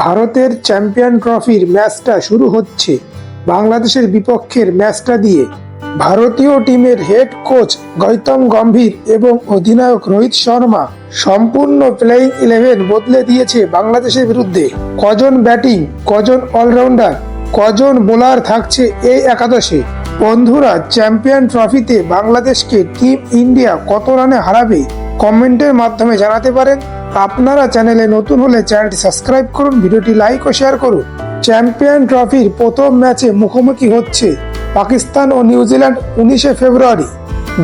ভারতের চ্যাম্পিয়ন ট্রফির ম্যাচটা শুরু হচ্ছে। বাংলাদেশের বিপক্ষের ম্যাচটা দিয়ে ভারতীয় টিমের হেড কোচ গৌতম গম্ভীর এবং অধিনায়ক রোহিত শর্মা সম্পূর্ণ প্লেইং ইলেভেন বদলে দিয়েছে বাংলাদেশের বিরুদ্ধে। কজন ব্যাটিং, কজন অলরাউন্ডার কজন বোলার থাকছে এই একাদশে? বন্ধুরা, চ্যাম্পিয়ন ট্রফিতে বাংলাদেশকে টিম ইন্ডিয়া কত রানে হারাবে? কমেন্টের মাধ্যমে জানাতে পারেন। আপনারা চ্যানেলে নতুন হলে চ্যানেলটি সাবস্ক্রাইব করুন, ভিডিওটি লাইক ও শেয়ার করুন। চ্যাম্পিয়ন ট্রফির প্রথম ম্যাচে মুখোমুখি হচ্ছে পাকিস্তান ও নিউজিল্যান্ড উনিশে ফেব্রুয়ারি।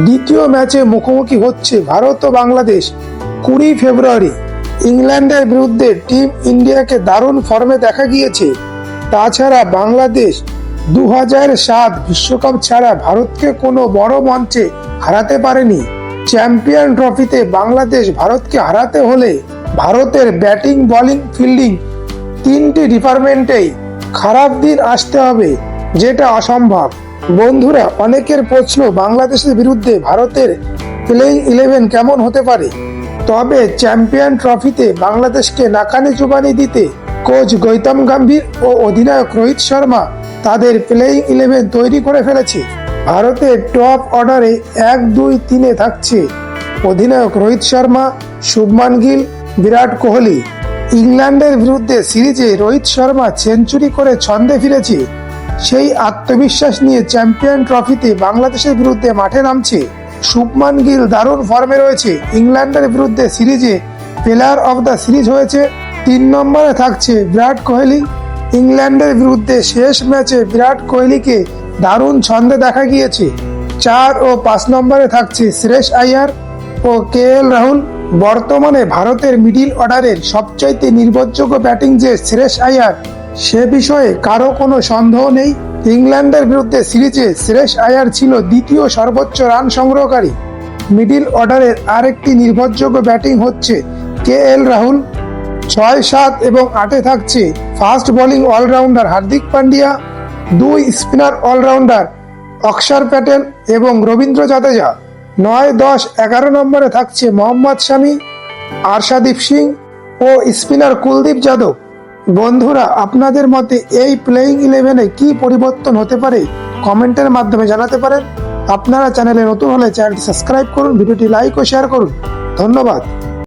দ্বিতীয় ম্যাচে মুখোমুখি হচ্ছে ভারত ও বাংলাদেশ কুড়ি ফেব্রুয়ারি। ইংল্যান্ডের বিরুদ্ধে টিম ইন্ডিয়াকে দারুণ ফর্মে দেখা গিয়েছে। তাছাড়া বাংলাদেশ দু সাত বিশ্বকাপ ছাড়া ভারতকে কোনো বড় মঞ্চে হারাতে পারেনি। চ্যাম্পিয়ন ট্রফিতে বাংলাদেশ ভারতকে হারাতে হলে ভারতের ব্যাটিং, বোলিং, ফিল্ডিং তিনটি ডিপার্টমেন্টেই খারাপ দিন আসতে হবে, যেটা অসম্ভব। বন্ধুরা, অনেকের প্রশ্ন, বাংলাদেশের বিরুদ্ধে ভারতের প্লেইং ইলেভেন কেমন হতে পারে? তবে চ্যাম্পিয়ন ট্রফিতে বাংলাদেশকে নাকানি চুবানি দিতে কোচ গৌতম গম্ভীর ও অধিনায়ক রোহিত শর্মা তাদের প্লেইং ইলেভেন তৈরি করে ফেলেছে। ভারতের টপ অর্ডারে এক, দুই, তিনে থাকছে। অধিনায়ক রোহিত শর্মা, শুভমান গিল, বিরাট কোহলি। ইংল্যান্ডের বিরুদ্ধে সিরিজে রোহিত শর্মা সেঞ্চুরি করে ছন্দে ফিরেছে। সেই আত্মবিশ্বাস নিয়ে চ্যাম্পিয়ন ট্রফিতে বাংলাদেশের বিরুদ্ধে মাঠে নামছে। শুভমান গিল দারুণ ফর্মে রয়েছে। ইংল্যান্ডের বিরুদ্ধে সিরিজে প্লেয়ার অফ দ্য সিরিজ হয়েছে। তিন নম্বরে থাকছে বিরাট কোহলি। ইংল্যান্ডের বিরুদ্ধে শেষ ম্যাচে বিরাট কোহলিকে দারুণ ছন্দে দেখা গিয়েছে। চার ও পাঁচ নম্বরে থাকছে শ্রেষ আয়ার ও কে এল রাহুল। বর্তমানে ভারতের মিডিল অর্ডারের সবচাইতে নির্ভরযোগ্য ব্যাটিং যে শ্রেষ আয়ার, সে বিষয়ে কারও কোনো সন্দেহ নেই। ইংল্যান্ডের বিরুদ্ধে সিরিজে শ্রেষ আয়ার ছিল দ্বিতীয় সর্বোচ্চ রান সংগ্রহকারী। মিডিল অর্ডারের আরেকটি নির্ভরযোগ্য ব্যাটিং হচ্ছে কে এল রাহুল। ছয় সাত এবং আটে থাকছে fast bowling allrounder Hardik Pandya. দুই স্পিনার অলরাউন্ডার, অক্ষর প্যাটেল এবং রবীন্দ্র জাদেজা। নয় দশ এগারো নম্বরে থাকছে মোহাম্মদ শামি, আরশাদীপ সিং ও স্পিনার কুলদীপ যাদব। বন্ধুরা, আপনাদের মতে এই প্লেইং ইলেভেনে কি পরিবর্তন হতে পারে? কমেন্টের মাধ্যমে জানাতে পারেন। আপনারা চ্যানেলে নতুন হলে চ্যানেলটি সাবস্ক্রাইব করুন, ভিডিওটি লাইক ও শেয়ার করুন। ধন্যবাদ।